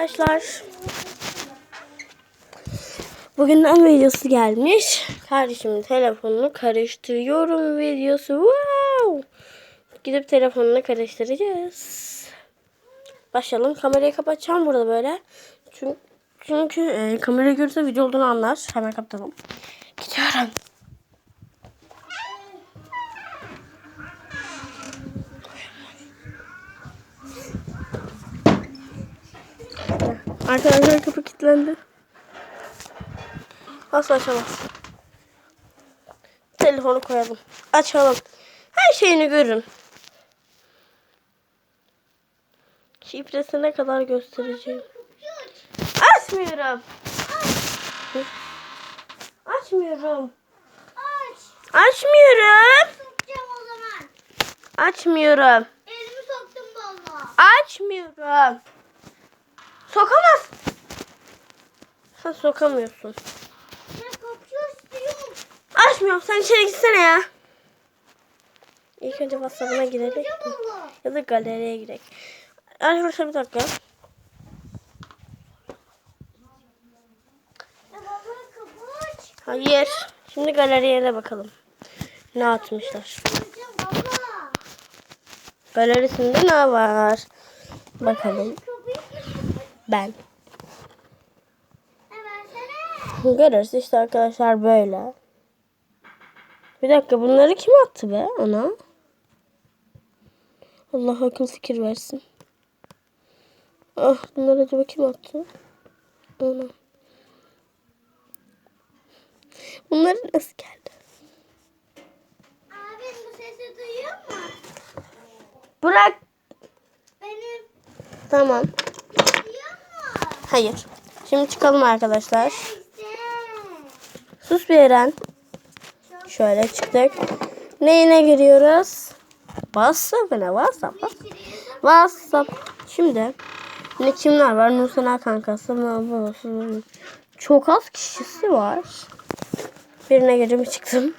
Arkadaşlar Bugünden videosu gelmiş. Kardeşimin telefonunu karıştırıyorum videosu. Wow! Gidip telefonunu karıştıracağız. Başlayalım. Kamerayı kapatacağım burada böyle. Çünkü, çünkü e, kamerayı görürse video olduğunu anlar. Hemen kapatalım. Gidiyorum. Arkadaşlar kapı kilitlendi. Asla açamaz. Telefonu koyalım. Açalım. Her şeyini görün. Şifresine kadar göstereceğim. Açmıyorum. Açmıyorum. Aç. Açmıyorum. Sokacağım o zaman. Açmıyorum. Elimi soktum valla. Açmıyorum. Sokamaz. Sen sokamıyorsun. Ben kapıyı istiyorum. Açmıyorum. Sen içeri gitsene ya. İlk önce WhatsApp'ına valla. Ya da galeriye girelim. Arkadaşlar bir dakika. Hayır. Şimdi galeriye de bakalım. Ne atmışlar? Galerisinde ne var? Bakalım. Ben. Görürüz işte arkadaşlar böyle. Bir dakika bunları kim attı be ana? Allah akıl fikir versin. Ah bunları acaba kim attı? Ana. Bunlar nasıl geldi? Abi bu sesi duyuyor mu? Bırak. Benim Tamam. Hayır. Şimdi çıkalım arkadaşlar. Sus bir Eren. Şöyle çıktık. Neyine giriyoruz? WhatsApp'ına WhatsApp. WhatsApp. Şimdi ne kimler var? Nursena kankası? Babası? Çok az kişisi var. Birine girdim çıktım.